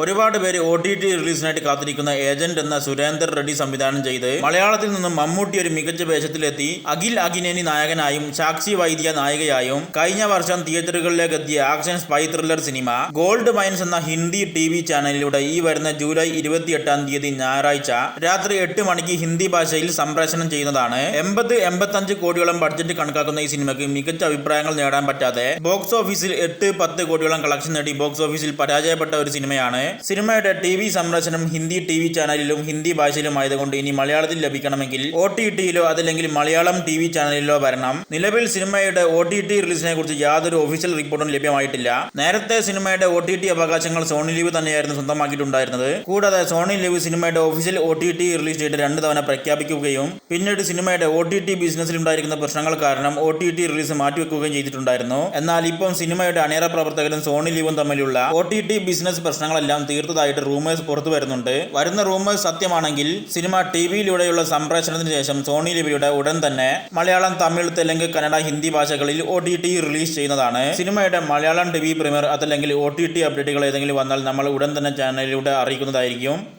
ഒരുപാട് പേര് O T T റിലീസിനായിട്ട് കാത്തിരിക്കുന്ന ഏജന്റ് എന്ന സുരേന്ദർ റെഡ്ഡി സംവിധാനം ചെയ്ത് മലയാളത്തിൽ നിന്നും മമ്മൂട്ടി ഒരു മികച്ച വേഷത്തിലെത്തി. അഖിൽ അഖിനേനി നായകനായും സാക്ഷി വൈദ്യ നായികയായും കഴിഞ്ഞ വർഷം തിയേറ്ററുകളിലേക്ക് എത്തിയ action spy thriller cinema gold mines എന്ന ഹിന്ദി ടി വി ചാനലിലൂടെ ഈ വരുന്ന ജൂലൈ ഇരുപത്തിയെട്ടാം തീയതി ഞായറാഴ്ച രാത്രി എട്ട് മണിക്ക് ഹിന്ദി ഭാഷയിൽ സംപ്രേഷണം ചെയ്യുന്നതാണ്. എൺപത് എൺപത്തഞ്ച് കോടിയോളം ബഡ്ജറ്റ് കണക്കാക്കുന്ന ഈ സിനിമയ്ക്ക് മികച്ച അഭിപ്രായങ്ങൾ നേടാൻ പറ്റാതെ ബോക്സ് ഓഫീസിൽ എട്ട് പത്ത് കോടിയോളം കളക്ഷൻ നേടി ബോക്സ് ഓഫീസിൽ പരാജയപ്പെട്ട ഒരു സിനിമയാണ് സിനിമയുടെ ടി വി സംപ്രേഷണം ഹിന്ദി ടി വി ചാനലിലും ഹിന്ദി ഭാഷയിലും ആയതുകൊണ്ട് ഇനി മലയാളത്തിൽ ലഭിക്കണമെങ്കിൽ ഒ ടി ടിയിലോ അതല്ലെങ്കിൽ മലയാളം ടി വി ചാനലിലോ വരണം. നിലവിൽ സിനിമയുടെ ഒ ടി ടി റിലീസിനെ കുറിച്ച് യാതൊരു ഒഫീഷ്യൽ റിപ്പോർട്ടും ലഭ്യമായിട്ടില്ല. നേരത്തെ സിനിമയുടെ ഒ ടി ടി അവകാശങ്ങൾ സോണി ലിവ് തന്നെയായിരുന്നു സ്വന്തമാക്കിയിട്ടുണ്ടായിരുന്നത്. കൂടാതെ സോണി ലിവ് സിനിമയുടെ official O T T release date രണ്ട് തവണ പ്രഖ്യാപിക്കുകയും പിന്നീട് സിനിമയുടെ ഒ ടി ടി ബിസിനസ്സിൽ ഉണ്ടായിരിക്കുന്ന പ്രശ്നങ്ങൾ കാരണം ഒ ടി ടി റിലീസ് മാറ്റിവെക്കുകയും ചെയ്തിട്ടുണ്ടായിരുന്നു. എന്നാൽ ഇപ്പം സിനിമയുടെ അണിയറ പ്രവർത്തകരും സോണി ലിവും തമ്മിലുള്ള ഒ ടി ടി ബിസിനസ് പ്രശ്നങ്ങളെല്ലാം തീർത്തതായിട്ട് റൂമേഴ്സ് പുറത്തു വരുന്നുണ്ട്. വരുന്ന റൂമേഴ്സ് സത്യമാണെങ്കിൽ സിനിമ ടി വിയിലൂടെയുള്ള സംപ്രേഷണത്തിന് ശേഷം സോണി ലിവിയുടെ ഉടൻ തന്നെ മലയാളം തമിഴ് തെലുങ്ക് കന്നഡ ഹിന്ദി ഭാഷകളിൽ ഒ ടി ടി റിലീസ് ചെയ്യുന്നതാണ്. സിനിമയുടെ മലയാളം ടി വി പ്രീമിയർ അതല്ലെങ്കിൽ ഒ ടി ടി അപ്ഡേറ്റുകൾ ഏതെങ്കിലും വന്നാൽ നമ്മൾ ഉടൻ തന്നെ ചാനലിലൂടെ അറിയിക്കുന്നതായിരിക്കും.